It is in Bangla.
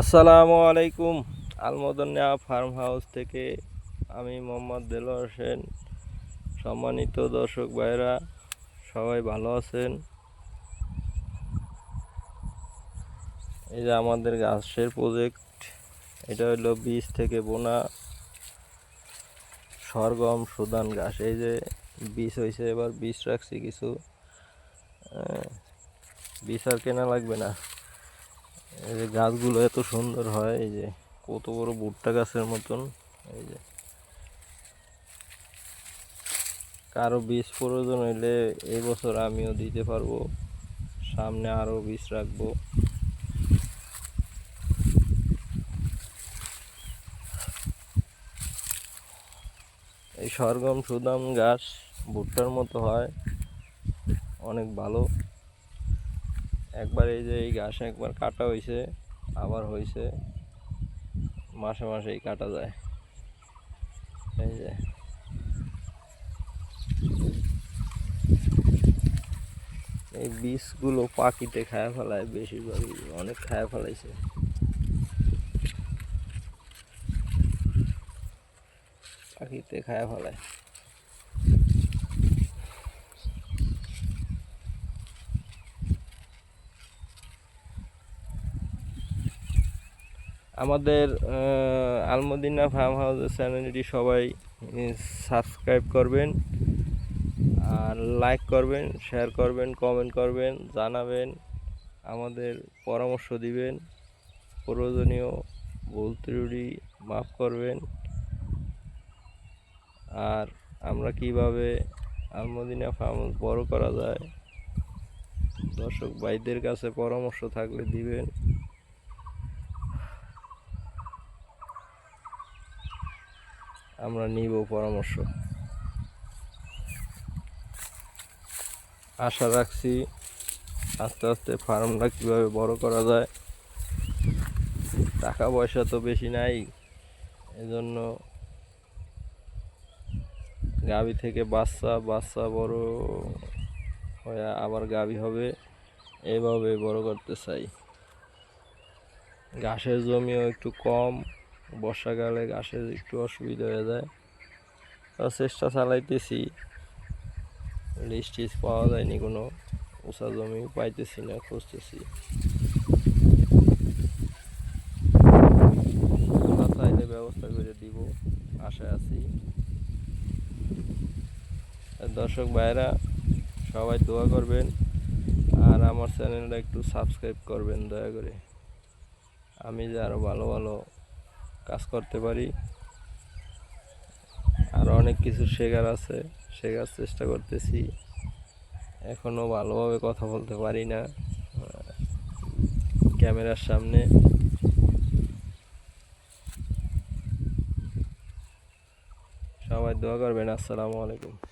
আসসালামু আলাইকুম। আলমদন্যা ফার্ম হাউস থেকে আমি মোহাম্মদ দেলোয়ার হোসেন সম্মানিত দর্শক ভাইরা সবাই ভালো আছেন? এই যে আমাদের গাছের প্রজেক্ট এটা হলো বীজ থেকে বোনা, সরগম, সুদান গাছ এই যে বীজ হয়েছে এবার বীজ রাখছি কিছু। বীজ আর কেনা লাগবে না। এই যে গাছগুলো এত সুন্দর হয়, এই যে কত বড় ভুট্টা গাছের মতন, এই যে। কারও বীজ প্রয়োজন হইলে এই বছর আমিও দিতে পারব, সামনে আরও বীজ রাখব। এই সরগম সুদাম গাছ ভুট্টার মতো হয়, অনেক ভালো। একবার এই যে এই ঘাস একবার কাটা হয়েছে আবার হয়েছে মাসে মাসেই কাটা যায়। এই যে। এই বীজগুলো পাখিতে খায় ফেলায় বেশিরভাগই, অনেক খায় ফেলাইছে। পাখিতে খায় ফেলায়। আমাদের আলমদিনা ফার্ম হাউসের চ্যানেলটি সবাই সাবস্ক্রাইব করবেন, আর লাইক করবেন শেয়ার করবেন কমেন্ট করবেন, জানাবেন, আমাদের পরামর্শ দিবেন, প্রয়োজনীয় ভুল ত্রুটি মাফ করবেন। আর আমরা কীভাবে আলমদিনা ফার্ম বড় করা যায়, দর্শক ভাইদের কাছে পরামর্শ থাকলে দিবেন। আমরা নিব পরামর্শ। আশা রাখছি আস্তে আস্তে ফার্মটা কীভাবে বড় করা যায়। টাকা পয়সা তো বেশি নাই, এজন্য গাভী থেকে বাচ্চা বাচ্চা বড় হয়ে আবার গাভী হবে এইভাবে বড় করতে চাই। ঘাসের জমিও একটু কম বর্ষাকালে ঘাসের একটু অসুবিধা হয়ে যায়। চেষ্টা চালাইতেছি। লিস্ট টিস্ট পাওয়া যায়নি কোনো। উঁচা জমি পাইতেছি না, খুঁজতেছি। চাইলে ব্যবস্থা করে দিব, আশায় আছি। দর্শক ভাইরা সবাই দোয়া করবেন। আর আমার চ্যানেলটা একটু সাবস্ক্রাইব করবেন দয়া করে। আমি যে আরও ভালো ভালো কাজ করতে পারি। আর অনেক কিছু শেখার আছে, শেখার চেষ্টা করতেছি। এখনও ভালোভাবে কথা বলতে পারি না। ক্যামেরার সামনে। সবাই দোয়া করবেন। আসসালামু আলাইকুম।